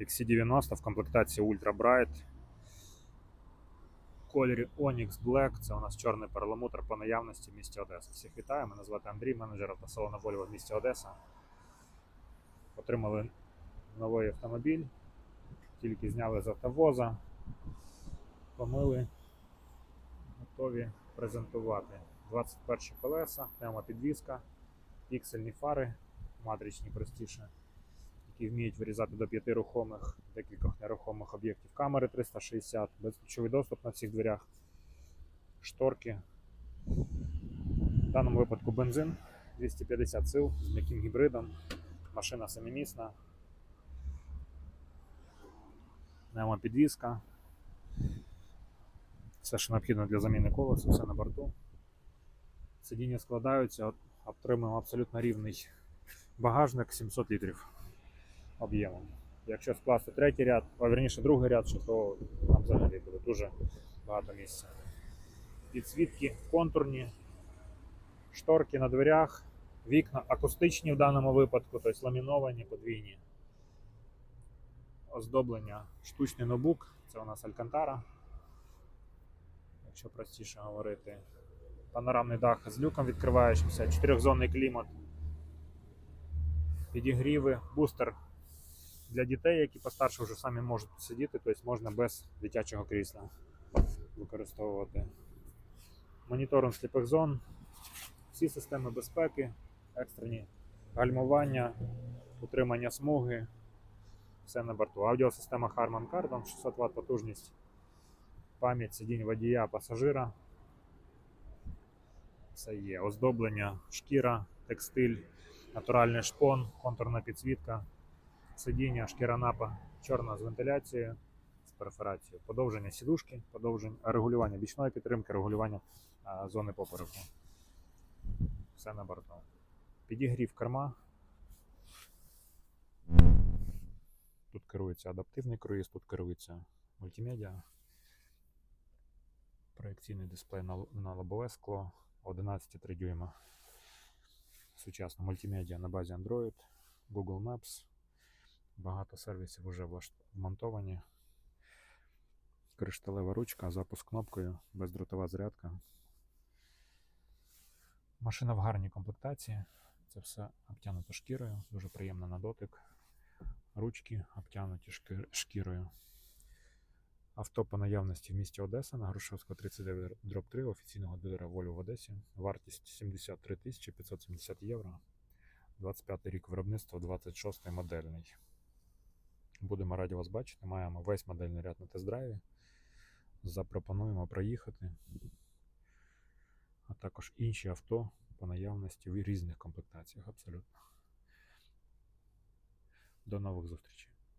XC90 в комплектації Ultra Bright. В кольорі Onyx Black. Це у нас чорний перламутр по наявності в місті Одеса. Всіх вітаю, мене звати Андрій, менеджер автосалону Volvo в місті Одеса. Отримали новий автомобіль, тільки зняли з автовоза, помили, готові презентувати. 21 колеса, пневмопідвізка, піксельні фари, матричні простіше, які вміють вирізати до п'яти рухомих, декількох нерухомих об'єктів. Камери 360, безключовий доступ на всіх дверях, шторки. В даному випадку бензин 250 сил з м'яким гібридом, машина семимісна, пневмопідвізка. Все, що необхідно для заміни колеса, все на борту. Сидіння складаються, отримуємо абсолютно рівний багажник 700 літрів об'ємом. Якщо скласти третій ряд, а верніше другий ряд, то там взагалі буде дуже багато місця. Підсвітки контурні, шторки на дверях, вікна акустичні в даному випадку, тобто ламіновані, подвійні. Оздоблення штучний ноутбук, це у нас Алькантара. Якщо простіше говорити. Панорамний дах з люком відкриваючимся, чотирьохзонний клімат, підігріви, бустер для дітей, які постарше вже самі можуть сидіти, тобто можна без дитячого крісла використовувати. Моніторинг сліпих зон, всі системи безпеки, екстрені гальмування, утримання смуги, все на борту. Аудіосистема Harman Kardon, 600 Вт потужність, пам'ять сидінь водія, пасажира. Це є оздоблення, шкіра, текстиль, натуральний шпон, контурна підсвітка, сидіння, шкіра напа, чорна з вентиляцією, з перфорацією, подовження сідушки, подовження, регулювання бічної підтримки, регулювання а, зони попереку. Все на борту. Підігрів керма. Тут керується адаптивний круїз, тут керується мультимедіа. Проекційний дисплей на, на лобове скло 11,3 дюйма. Сучасна мультимедіа на базі Android, Google Maps. Багато сервісів вже вмонтовані. Кришталева ручка, запуск кнопкою, бездротова зарядка. Машина в гарній комплектації. Це все обтянуто шкірою, дуже приємно на дотик. Ручки обтянуті шкірою. Авто по наявності в місті Одеса на Грушевського 39 дроб 3 офіційного дилера Volvo в Одесі. Вартість 73 570 євро. 25 рік виробництва, 26 модельний. Будемо раді вас бачити. Маємо весь модельний ряд на тест-драйві. Запропонуємо проїхати. А також інші авто по наявності в різних комплектаціях абсолютно. До нових зустрічей.